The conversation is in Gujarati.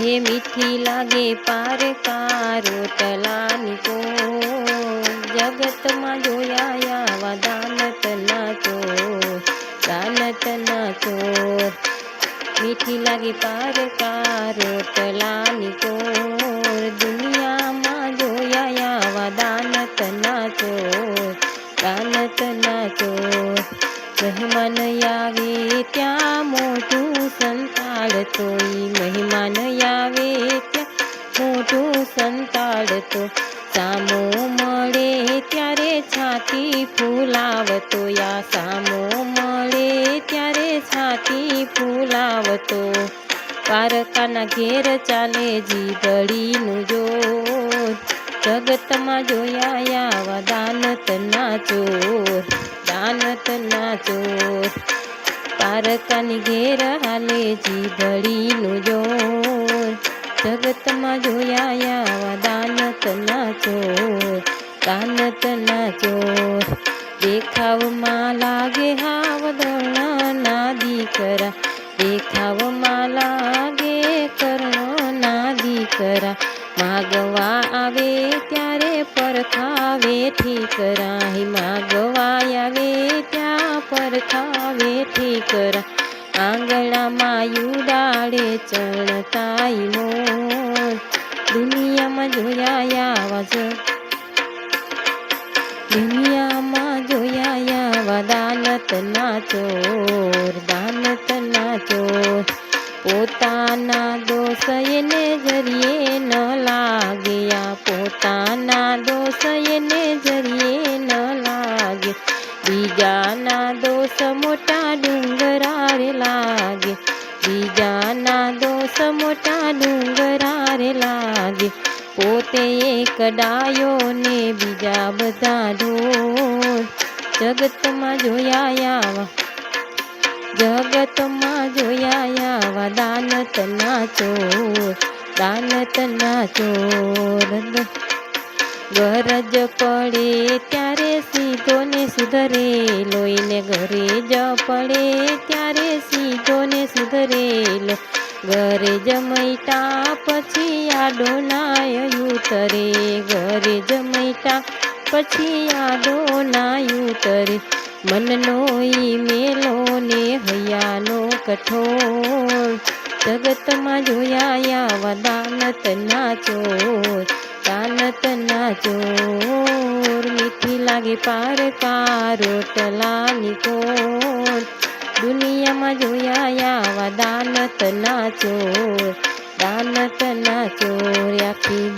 કહે મીઠી લાગે પારકા રોટલાની કો જગતમાં જોયા આવા દાનત નાચો દાનત નાચો મીઠી લાગે પારકા રોટલાની કોર દુનિયામાં જોયા આવા દાનત નાચો દાનત નાચો મહેમાન આવે ત્યાં મોટું સંતાડ તોય મહેમાન આવે ત્યાં. મોટું સંતાડતો સામો મળે ત્યારે છાતી ફૂલાવતો. યા સામો મળે ત્યારે છાતી ફૂલાવતો. પારકાના ઘેર ચાલે જીભડીનું જોર. જગતમાં જોયા આવા દાનત ના ચોર. પારકાની ઘેર હાલે જીભડીનું જોર. જગતમાં જોયા દાનત ના ચોર, દાનત ના ચોર. દેખાવમાં લાગે હાવ ના દીકરા, દેખાવમાં લાગે કર્ણ ના દીકરા. માગવા આવે ત્યારે પરખાવે ઠીકરા માગવા આવે ત્યાં પરખાવે ઠીકરા. આંગણામાં યુડાડે ચણતાઈ મોર. દુનિયામાં જોયા આવા જ દુનિયામાં જોયા આવા દાનત ના ચોર દાનત ના ચોર. પોતાના દોષ એને જરીએ બીજાના દોષ મોટા ડુંગરારે લાગે. પોતે એક ડાયો ને બીજા બધા ઢોર જગતમાં જોયા આવા, જગતમાં જોયા આવા દાનત ના ચોર દાનત ના ચોર. ગરજ પડે ત્યારે ને સુધરે લોહીને ઘરે જ પડે, ત્યારે સીધોને સુધરે લો. ઘરે જમૈટા, પછી આડો નાયું તરે. ઘરે જમૈટા, પછી આડો નાયું તરે. મનનો ઈ મેલો ને હૈયાનો કઠોર જગતમાં જોયા ના દાનત ના ચોર મીઠી લાગે પારકા રોટલાની કોર દુનિયામાં જોયા આવા દાનત ના ચોર, દાનત ના ચોર, આખી